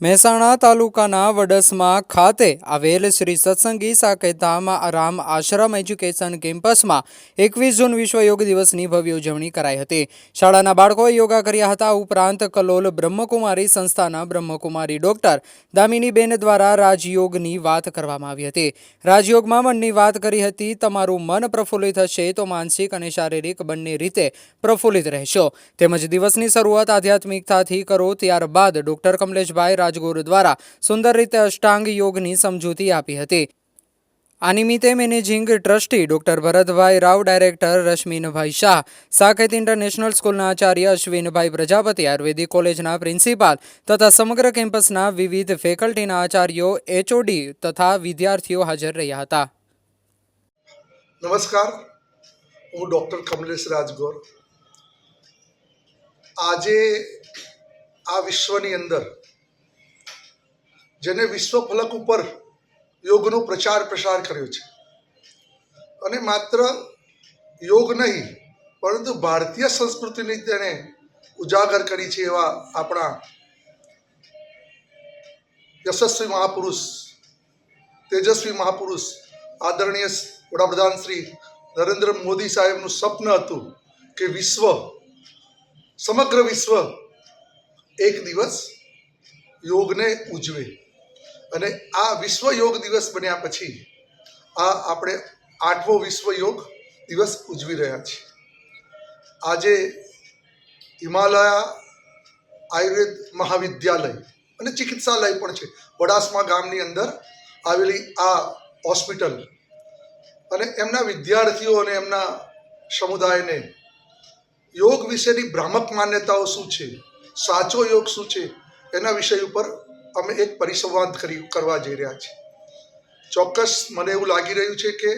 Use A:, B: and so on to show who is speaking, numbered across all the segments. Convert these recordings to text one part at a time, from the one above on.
A: મહેસાણા તાલુકાના વડસમાં ખાતે આવેલ શ્રી સત્સંગી સાકેતામ રામ આશ્રમ એજ્યુકેશન કેમ્પસમાં એકવીસ જૂન વિશ્વ યોગ દિવસની ભવ્ય ઉજવણી કરાઈ હતી. શાળાના બાળકોએ યોગા કર્યા હતા. ઉપરાંત કલોલ બ્રહ્મકુમારી સંસ્થાના બ્રહ્મકુમારી ડોક્ટર દામિનીબેન દ્વારા રાજયોગની વાત કરવામાં આવી હતી. રાજયોગમાં મનની વાત કરી હતી, તમારું મન પ્રફુલ્લિત હશે તો માનસિક અને શારીરિક બંને રીતે પ્રફુલ્લિત રહેશો. તેમજ દિવસની શરૂઆત આધ્યાત્મિકતાથી કરો, ત્યારબાદ ડોક્ટર કમલેશભાઈ રાજગુરુ દ્વારા સુંદર રીતે અષ્ટાંગ યોગની સમજૂતી આપી હતી. આ નિમિત્તે managing trustee doctor Bharatbhai Rao, director Rashminbhai Shah, Saket international સ્કૂલના આચાર્ય અશ્વિનભાઈ પ્રજાપતિ, આયુર્વેદિક કોલેજના પ્રિન્સિપાલ તથા સમગ્ર કેમ્પસના વિવિધ ફેકલ્ટીના આચાર્યો, એચઓડી તથા વિદ્યાર્થીઓ હાજર રહ્યા હતા.
B: નમસ્કાર. હું ડૉક્ટર કમલેશ રાજગોર. આજે આ વિશ્વની અંદર જેને વિશ્વ ફલક ઉપર યોગનો પ્રચાર પ્રસાર કર્યો છે. અને માત્ર યોગ નહીં, પરંતુ ભારતીય સંસ્કૃતિની તેણે ઉજાગર કરી છે એવા આપણા યશસ્વી મહાપુરુષ, તેજસ્વી મહાપુરુષ આદરણીય વડાપ્રધાન શ્રી નરેન્દ્ર મોદી સાહેબનું સ્વપ્ન હતું કે વિશ્વ, સમગ્ર વિશ્વ એક દિવસ યોગને ઉજવે. અને આ વિશ્વ યોગ દિવસ બન્યા પછી આ આપણે આઠમો વિશ્વ યોગ દિવસ ઉજવી રહ્યા છીએ. આજે હિમાલયા આયુર્વેદ મહાવિદ્યાલય અને ચિકિત્સાલય પણ છે. વડાસમા ગામની અંદર આવેલી આ હોસ્પિટલ અને એમના વિદ્યાર્થીઓ અને એમના સમુદાયને યોગ વિશેની ભ્રામક માન્યતાઓ શું છે? સાચો યોગ શું છે? એના વિષય ઉપર અમે એક પરિસંવાદ કરી, કરવા જઈ રહ્યા છીએ. ચોક્કસ મને એવું લાગી રહ્યું છે કે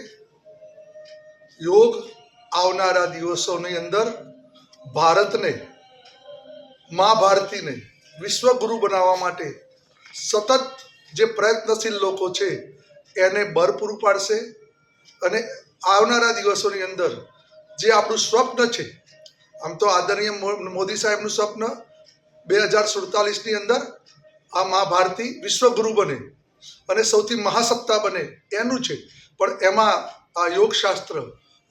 B: યોગ આવનારા દિવસોની અંદર ભારતને મા ભારતીને વિશ્વગુરુ બનાવવા માટે સતત જે પ્રયત્નશીલ લોકો છે, એને બર પૂરું પાડશે અને આવનારા દિવસોની અંદર જે આપણું સ્વપ્ન છે, આમ તો આદરણીય મોદી સાહેબનું સ્વપ્ન બે હજાર સુડતાલીસની અંદર આ મા ભારતી વિશ્વગુરુ બને અને સૌથી મહાસત્તા બને એનું છે. પણ એમાં આ યોગશાસ્ત્ર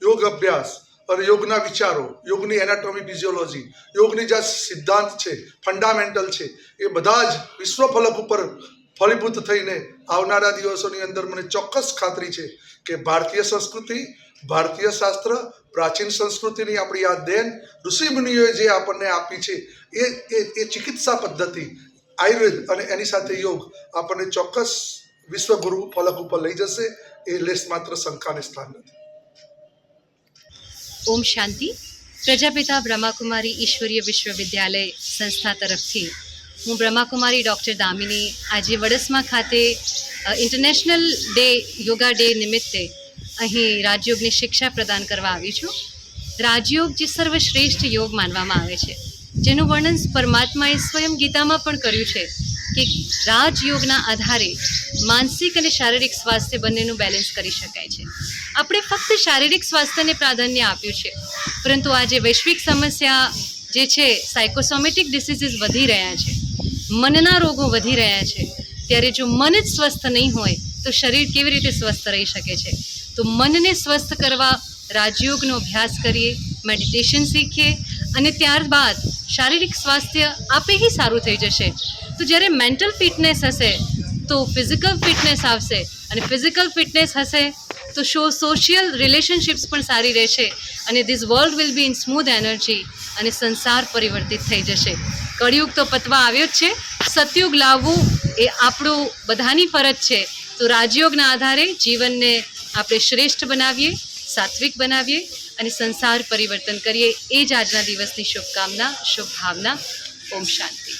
B: યોગ અભ્યાસ અને યોગના વિચારો, યોગની એનાટોમી ફિઝિયોલોજી યોગની જે સિદ્ધાંત છે ફંડામેન્ટલ છે, એ બધા જ વિશ્વ ફલક ઉપર ફળીભૂત થઈને આવનારા દિવસોની અંદર મને ચોક્કસ ખાતરી છે કે ભારતીય સંસ્કૃતિ, ભારતીય શાસ્ત્ર, પ્રાચીન સંસ્કૃતિની આપણી આ દેન ઋષિમુનિઓએ જે આપણને આપી છે, એ એ એ ચિકિત્સા પદ્ધતિ આયુર્વેદ અને એની સાથે યોગ આપણને ચોક્કસ વિશ્વગુરુ ફલક ઉપર લઈ જશે. એ લેસ માત્ર શંકાને સ્થાન નથી.
C: ઓમ શાંતિ. પ્રજાપિતા બ્રહ્માકુમારી ઈશ્વરીય વિશ્વવિદ્યાલય સંસ્થા તરફથી હું બ્રહ્માકુમારી ડૉક્ટર દામિની આજે વડસમા ખાતે ઇન્ટરનેશનલ ડે, યોગા ડે નિમિત્તે અહીં રાજયોગની શિક્ષા પ્રદાન કરવા આવી છું. રાજયોગ જે સર્વશ્રેષ્ઠ યોગ માનવામાં આવે છે. જેનું વર્ણન પરમાત્માએ સ્વયં ગીતામાં પણ કર્યું છે કે રાજયોગના આધારે માનસિક અને શારીરિક સ્વાસ્થ્ય બંનેનું બેલેન્સ કરી શકાય છે. આપણે ફક્ત શારીરિક સ્વાસ્થ્યને પ્રાધાન્ય આપ્યું છે, પરંતુ આજે વૈશ્વિક સમસ્યા જે છે સાયકોસોમેટિક ડિસીઝીસ વધી રહ્યા છે, મનના રોગો વધી રહ્યા છે, ત્યારે જો મન જ સ્વસ્થ નહીં હોય, તો શરીર કેવી રીતે સ્વસ્થ રહી શકે છે? તો મનને સ્વસ્થ કરવા રાજયોગનો અભ્યાસ કરીએ મેડિટેશન શીખીએ અને ત્યારબાદ શારીરિક સ્વાસ્થ્ય આપે હી સારું થઈ જશે. તો જ્યારે મેન્ટલ ફિટનેસ હશે, તો ફિઝિકલ ફિટનેસ આવશે. અને ફિઝિકલ ફિટનેસ હશે, તો શો સોશિયલ રિલેશનશિપ્સ પણ સારી રહેશે. અને this world will be in smooth energy અને સંસાર પરિવર્તિત થઈ જશે. કળિયુગ તો પતવા આવ્યો જ છે. સતયુગ લાવવું એ આપણું બધાની ફરજ છે. તો રાજયોગના આધારે જીવનને આપણે શ્રેષ્ઠ બનાવીએ, સાત્વિક બનાવીએ અને સંસાર પરિવર્તન કરીએ. એ જ આજના દિવસની શુભકામના શુભ ભાવના ઓમ શાંતિ.